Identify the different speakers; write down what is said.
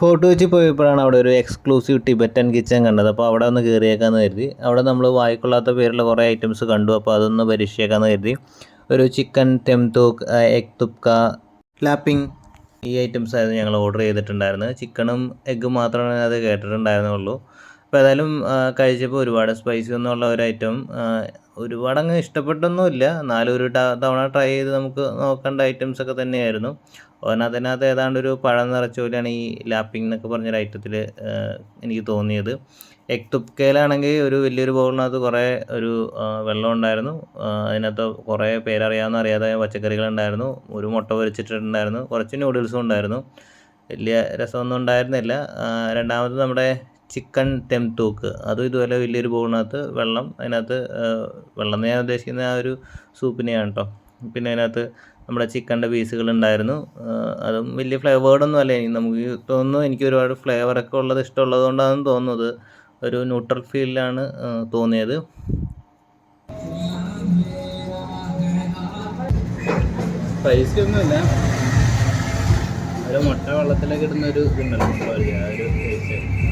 Speaker 1: Photo വെച്ച് പോയപ്പോഴാണ് അവിടെ ഒരു എക്സ്ക്ലൂസീവ് ടിബറ്റൻ കിച്ചൺ കണ്ടത്. അപ്പോൾ അവിടെ ഒന്ന് കയറിയേക്കാന്ന് കരുതി. അവിടെ നമ്മൾ വായിക്കൊള്ളാത്ത പേരുള്ള കുറേ ഐറ്റംസ് കണ്ടു. അപ്പോൾ അതൊന്ന് പരീക്ഷിച്ചേക്കാന്ന് കരുതി. ഒരു ചിക്കൻ തെംതൂക്ക് എഗ് തുപ്ക ലാപ്പിംഗ് ഈ ഐറ്റംസ് ആയിരുന്നു ഞങ്ങൾ ഓർഡർ ചെയ്തിട്ടുണ്ടായിരുന്നത്. ചിക്കനും എഗ്ഗും മാത്രമേ അത് കേട്ടിട്ടുണ്ടായിരുന്നുള്ളൂ. അപ്പോൾ ഏതായാലും കഴിച്ചപ്പോൾ ഒരുപാട് സ്പൈസി ഒന്നുള്ള ഒരു ഐറ്റം ഒരുപാട് അങ്ങ് ഇഷ്ടപ്പെട്ടൊന്നുമില്ല. എന്നാലും ഒരു തവണ ട്രൈ ചെയ്ത് നമുക്ക് നോക്കേണ്ട ഐറ്റംസ് ഒക്കെ തന്നെയായിരുന്നു. അതിനകത്ത് ഏതാണ്ട് ഒരു പഴം നിറച്ച പോലെയാണ് ഈ ലാപ്പിംഗ് എന്നൊക്കെ പറഞ്ഞൊരു ഐറ്റത്തിൽ എനിക്ക് തോന്നിയത്. എഗ് തുപ്കയിലാണെങ്കിൽ ഒരു വലിയൊരു ബൗളിനകത്ത് കുറേ ഒരു വെള്ളം ഉണ്ടായിരുന്നു. അതിനകത്ത് കുറേ പേരറിയാവുന്ന അറിയാതെ പച്ചക്കറികളുണ്ടായിരുന്നു ഒരു മുട്ട പൊരിച്ചിട്ടുണ്ടായിരുന്നു. കുറച്ച് നൂഡിൽസും ഉണ്ടായിരുന്നു. വലിയ രസമൊന്നും ഉണ്ടായിരുന്നില്ല. രണ്ടാമത് നമ്മുടെ ചിക്കൻ ടെംതൂക്ക് അതും ഇതുപോലെ വലിയൊരു ബൗളിനകത്ത് വെള്ളം അതിനകത്ത് വെള്ളം ഞാൻ ഉദ്ദേശിക്കുന്ന ആ ഒരു സൂപ്പിനെയാണ് കേട്ടോ പിന്നെ അതിനകത്ത് നമ്മുടെ ചിക്കന്റെ പീസുകൾ ഉണ്ടായിരുന്നു. അതും വലിയ ഫ്ലേവേർഡൊന്നും അല്ല. നമുക്ക് തോന്നുന്നു എനിക്ക് ഒരുപാട് ഫ്ലേവറൊക്കെ ഉള്ളത് ഇഷ്ടമുള്ളത് കൊണ്ടാണെന്ന് തോന്നുന്നത്. ഒരു ന്യൂട്രൽ ഫീലിലാണ് തോന്നിയത്.
Speaker 2: പൈസ ഒന്നുമില്ല. ഒരു മുട്ട വെള്ളത്തിലേക്ക് ഇടുന്ന ഒരു ഇതുണ്ടല്ലോ ആ ഒരു ടേസ്റ്റ്